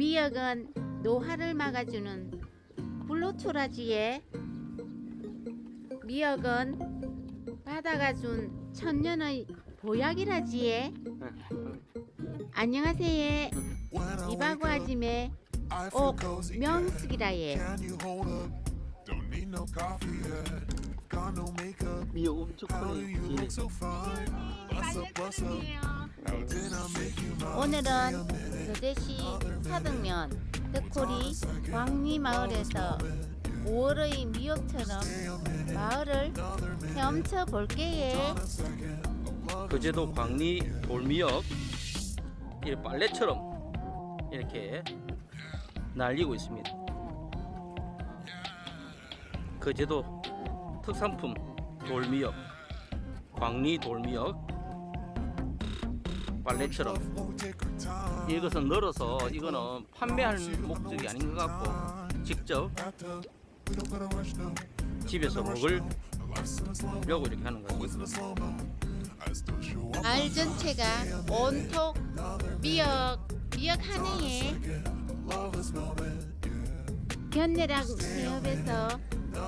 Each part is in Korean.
미역은 노화를 막아주는 블루투라지에 미역은 바다가 준 천년의 보약이라지에. 안녕하세요. 이바구 아짐의 옥 명숙이라예. 미역 엄청 크네. 오늘은 거제시 사등면 덕코리 광리마을에서 5월의 미역처럼 마을을 헤엄쳐 볼게요. 거제도 광리 돌미역 이 빨래처럼 이렇게 날리고 있습니다. 거제도 특산품 돌미역, 광리 돌미역 빨래처럼 이것은 널어서 이거는 판매할 목적이 아닌 것 같고 직접 집에서 먹으려고 이렇게 하는 거죠. 마을 전체가 온통 미역 미역 하네에 견내락 해협에서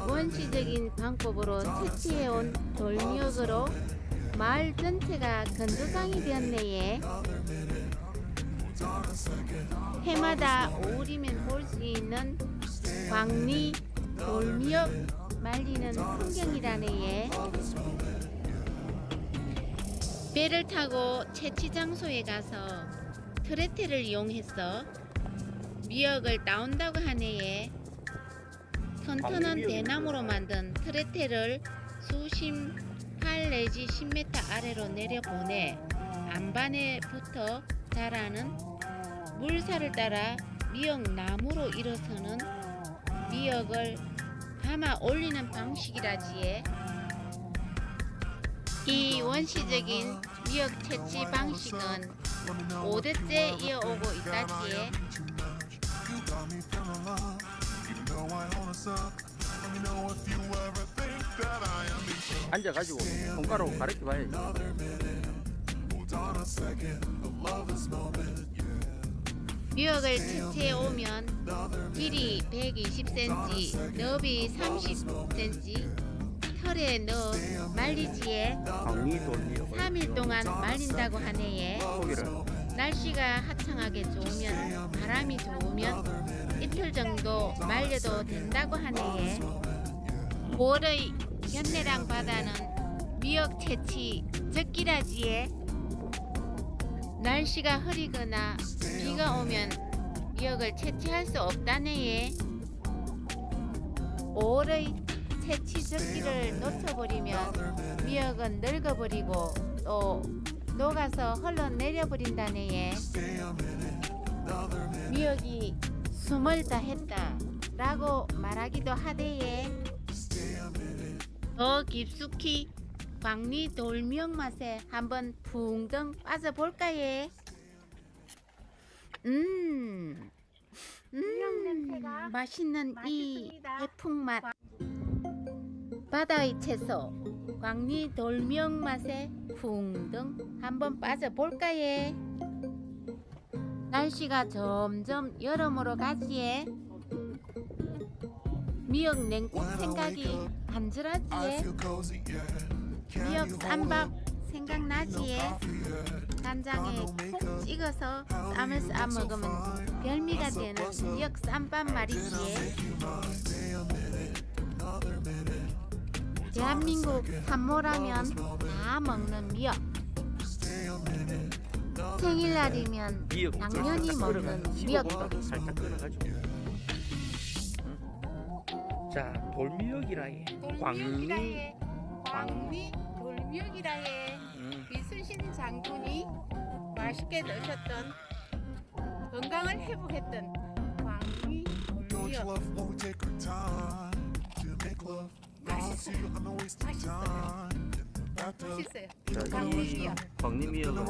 원시적인 방법으로 채취해온 돌미역으로 마을 전체가 건조상이 되었네요. 해마다 오후리면 볼 수 있는 광리 돌미역 말리는 풍경이라네요. 배를 타고 채취 장소에 가서 트레테를 이용해서 미역을 따온다고 하네요. 튼튼한 대나무로 만든 트레테를 수심 8 내지 10m 아래로 내려보내 안반에 붙어 자라는 물살을 따라 미역 나무로 일어서는 미역을 담아 올리는 방식이라지에 이 원시적인 미역 채취 방식은 5대째 이어오고 있다지에 앉아가지고 손가락으로 가르쳐 봐야지. 미역을 채취해 오면 길이 120cm, 너비 30cm 털에 넣어 말리지에 광리 돌미역 3일 동안 말린다고. 고기를 날씨가 하창하게 좋으면 바람이 좋으면 이틀 정도 말려도 된다고 하네요. 5월의 견내랑 바다는 미역 채취 적기라지에 날씨가 흐리거나 비가 오면 미역을 채취할 수 없다네요. 5월의 채취 적기를 놓쳐버리면 미역은 늙어버리고 또 녹아서 흘러내려 버린다네요. 미역이 숨을 다했다 라고 말하기도 하대예. 더 깊숙이 광리 돌미역 맛에 한번 붕덩 빠져볼까예. 음, 음, 맛있는 이 해풍맛. 바다의 채소 광리 돌미역 맛에 붕덩 한번 빠져볼까예. 날씨가 점점 여름으로 가지에. 미역 냉국 생각이 간절하지에. 미역 쌈밥 생각나지에. 간장에 콕 찍어서 쌈을 싸 먹으면 별미가 되는 미역 쌈밥 말이지에. 대한민국 산모라면 다 먹는 미역 생일날이면 당연히 먹는 미역도 살짝 끓여가지고. 응? 자 돌미역이라해. 광리. 돌미역이라 해 광리 돌미역이라해 응. 이순신 장군이 맛있게 넣으셨던 건강을 회복했던 광리 돌미역 맛있어요 맛있어 요. 자, 광리 이 미역 광리 미역은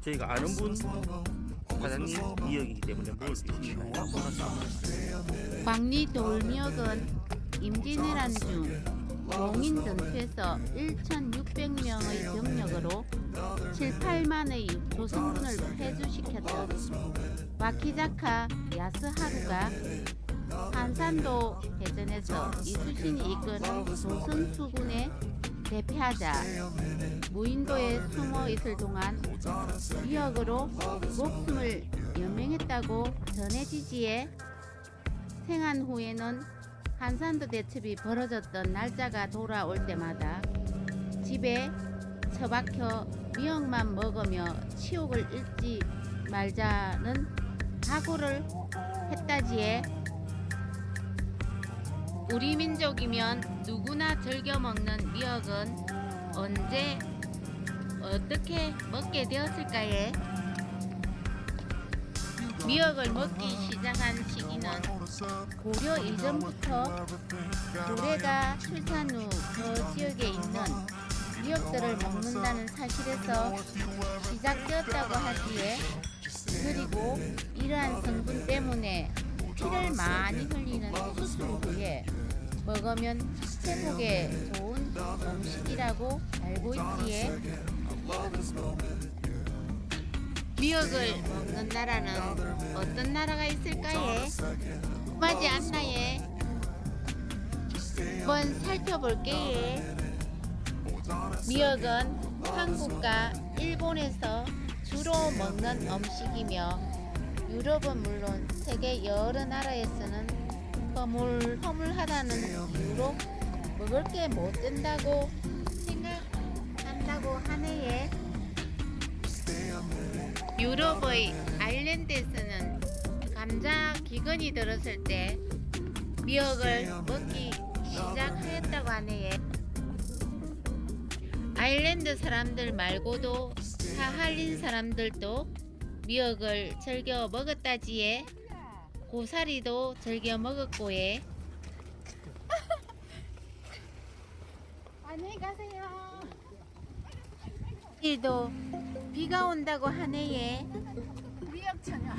저희가 아는 분 사장님 미역이기 때문에 먹을 수 있습니다. 광리 돌미역은 임진왜란 중 용인 전투에서 1,600명의 병력으로 7, 8만의 조성군을 폐주시켰던 와키자카 야스하루가 한산도 해전에서 이수신이 이끄는 조선수군의 대피하자. 무인도에 숨어 있을 동안 위역으로 목숨을 연명했다고 전해지지에 생한 후에는 한산도 대첩이 벌어졌던 날짜가 돌아올 때마다 집에 처박혀 미역만 먹으며 치욕을 잃지 말자는 각오를 했다지에 우리 민족이면 누구나 즐겨 먹는 미역은 언제 어떻게 먹게 되었을까에 미역을 먹기 시작한 시기는 고려 이전부터 고래가 출산 후 그 지역에 있는 미역들을 먹는다는 사실에서 시작되었다고 하기에 그리고 이러한 성분 때문에 피를 많이 흘리는 수술 후에 먹으면 회복에 좋은 음식이라고 알고 있기에 미역을 먹는 나라는 어떤 나라가 있을까에 궁금하지 않나에 한번 살펴볼게요. 미역은 한국과 일본에서 주로 먹는 음식이며 유럽은 물론 세계 여러 나라에서는 허물, 허물하다는 이유로 먹을 게 못 된다고 생각한다고 하네요. 유럽의 아일랜드에서는 감자 기근이 들었을 때 미역을 먹기 시작하였다고 하네요. 아일랜드 사람들 말고도 사할린 사람들도 미역을 즐겨 먹었다지에 고사리도 즐겨 먹었고에 안녕히 가세요. 일도 비가 온다고 하네요. 미역처녀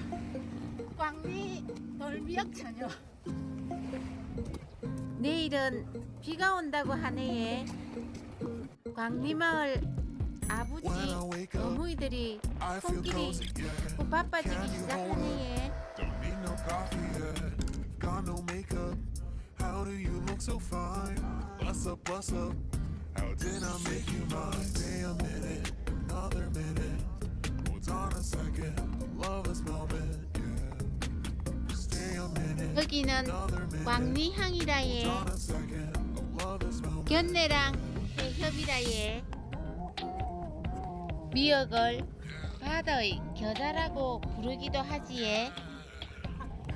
광미 돌미역처녀 내일은 비가 온다고 하네요. 광리마을 아버지 어머니들이 손길이 바빠지기 시작하네요. No coffee yet. Got no makeup. How do you look so fine? Bust up, bust up. How did I make you mine? Stay a minute, another minute. Hold on a second. Love this moment, yeah. Stay a minute, 여기는 moment. 견내랑 해협이라예 미역을 바다의 겨자라고 부르기도 하지에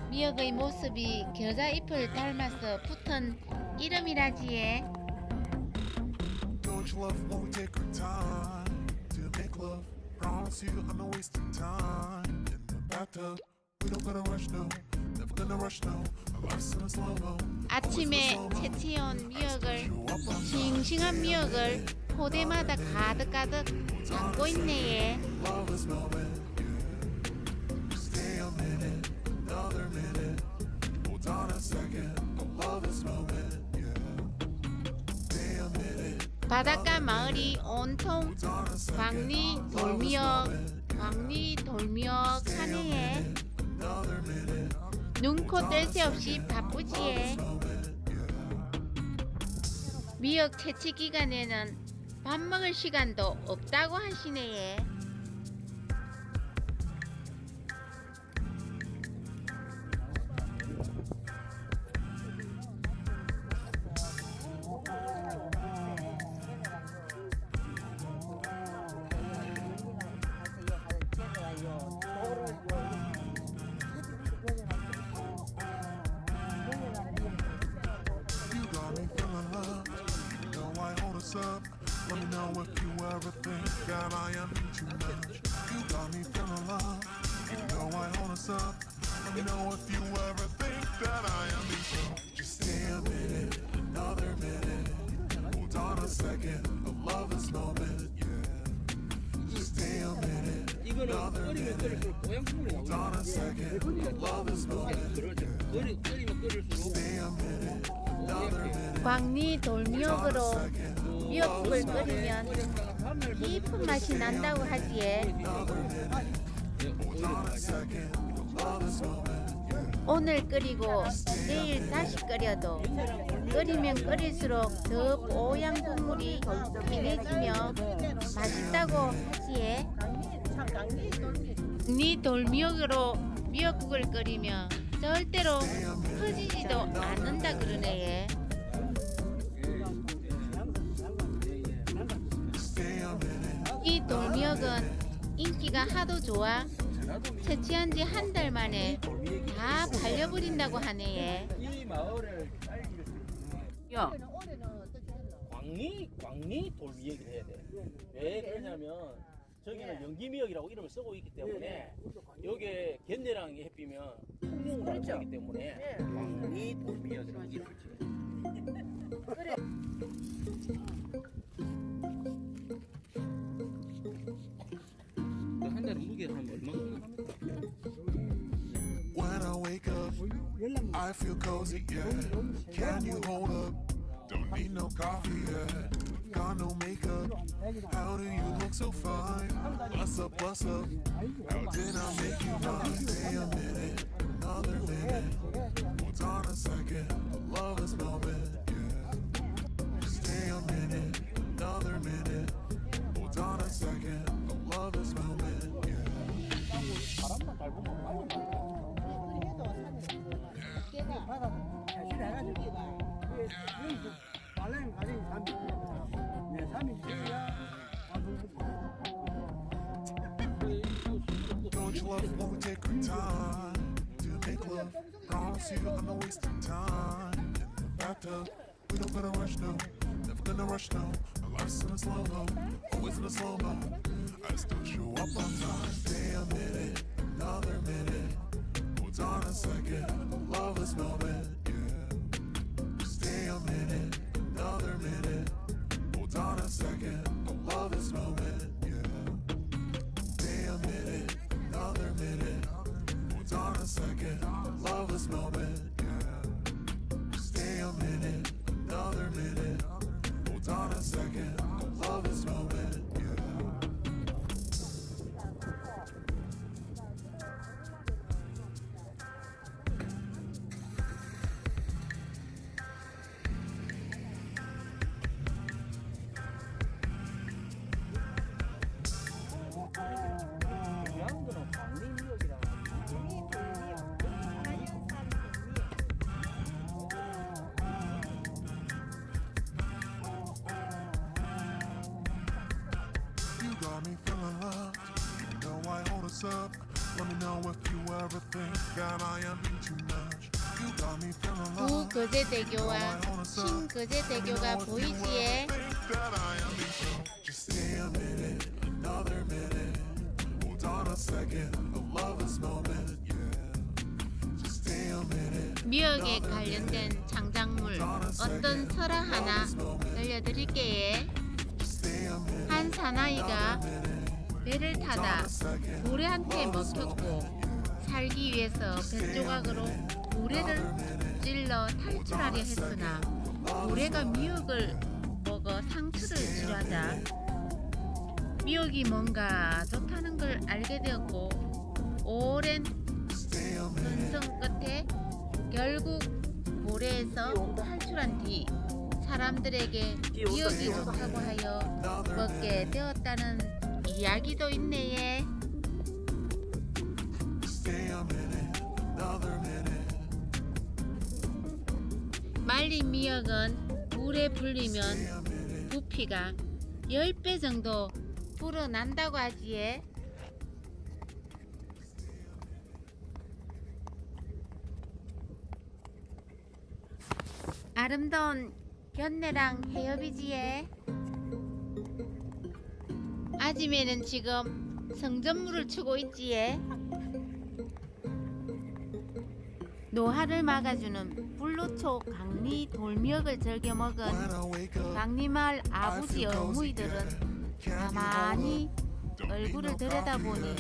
미역의 모습이 겨자 잎을 닮아서 붙은 이름이라지에 Don't you love when we take our time to make love? Promise you I'm not wasting time in the bathtub. We don't gotta rush no, never gonna rush no. Our life's in a slow mo. 아침에 채취해온 미역을 싱싱한 미역을 포대마다 가득가득 담고 있네예 Love this moment, 바닷가 마을이 온통. 광리 돌미역 광리 돌미역 minute, 눈코 뗄새 없이 바쁘지에 미역 채취 기간에는 밥 먹을 시간도 없다고 하시네에 I hold us up. Let me know if you ever think that I am too much. You got me feeling love. You know I hold us up. Let me know if you ever think that I am too much. Just stay a minute, another minute. Hold on a second. I love this moment, yeah. Just stay a minute, 이거는 another 끓이면 minute. 끓일수록 모양품이 Hold on a second. I love this moment. 그러죠. 끓이, 끓이면 끓일수록 Stay a minute, another minute. 광리 돌미역으로 미역국을 끓이면 깊은 맛이 난다고 하지에 오늘 끓이고 내일 다시 끓여도 끓이면 끓일수록 더 뽀얀 국물이 진해지며 맛있다고 하지에 니 돌미역으로 미역국을 끓이면 절대로 터지지도 않는다 그러네 이 돌미역은 인기가 하도 좋아 채취한 지 한 달 만에 다 팔려버린다고 하네 얘. 이 마을을 알릴 수 있는 야 광리 광리 돌미역을 해야 돼. 왜 그러냐면 저기는 연기미역이라고 이름을 쓰고 있기 때문에 여기에 통용을 알고 있기 때문에 광리 돌미역이라고 이름을 지어. 한 wake up, I feel cozy, yeah. Can you hold up? Don't need no coffee, yeah. Got no makeup. How do you look so fine? What's up, what's up? How did Don't you love it when we take our time to make love? Promise you I'm not wasting time. In the bathtub, we don't gotta rush no, never gonna rush no. Our life's in a slow mo, always in a slow mo. I still show up on time. Stay a minute, another minute. Hold on a second, love is moment, yeah. Stay a minute, another minute. Hold on a second, moment, yeah. Stay a minute, another minute. Hold on a second, love is moment, Us up. Let me know if you ever think that I am being too much. You got me feeling loved. 구거제대교와 신거제대교가 보이지에. Just stay a minute, another minute. Hold on a second, the love is moment, yeah. Just stay a minute. 미역에 관련된 장작물 어떤 설화 하나 들려드릴게요. 한 사나이가 배를 타다 고래한테 먹혔고 살기 위해서 배 조각으로 고래를 찔러 탈출하려 했으나 고래가 미역을 먹어 상처를 치료하자 미역이 뭔가 좋다는 걸 알게 되었고 오랜 근성 끝에 결국 고래에서 탈출한 뒤 사람들에게 미역이 좋다고 하여 먹게 되었다는 이야기도 있네. Minute. 말린 미역은 물에 불리면 부피가 10배 정도 불어난다고 하지에 아름다운 견내랑 해협이지에 아지매는 지금 성전물을 추고 있지에. 노화를 막아주는 불로초 강리 돌미역을 즐겨 먹은 강리마을 아버지 어머니들은 가만히 얼굴을 들여다보니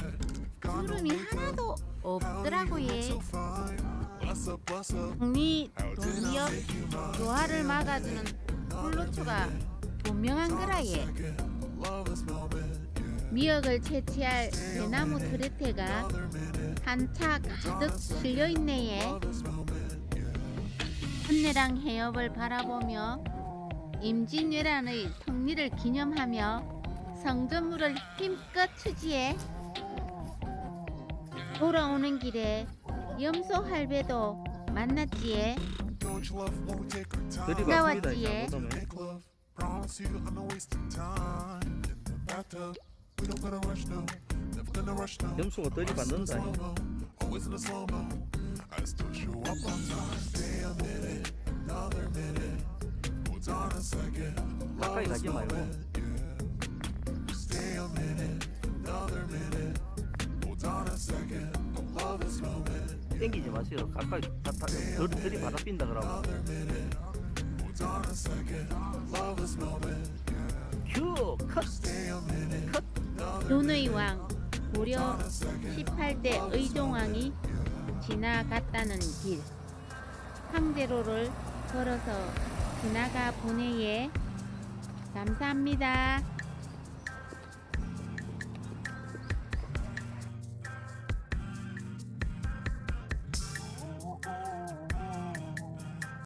주름이 하나도 없더라고 예. so fine. What's up, what's up? 강리 돌미역 노화를 막아주는 불로초가 분명한 거라 예. 미역을 채취할 대나무 트레테가 한차 가득 실려 있네. 한내랑 해협을 바라보며 임진왜란의 승리를 기념하며 성전물을 힘껏 추지해 돌아오는 길에 염소 할배도 만났지에 나왔지에. 염소가 들이받는다. 가까이 가지 말고. 땡기지 마세요 가까이 다, 다, 들, 그러고. I love this moment. 큐컷 Stay a minute. 논의 왕 고려 18대 의종왕이 지나갔다는 길 황제로를 걸어서 지나가 보내예 감사합니다.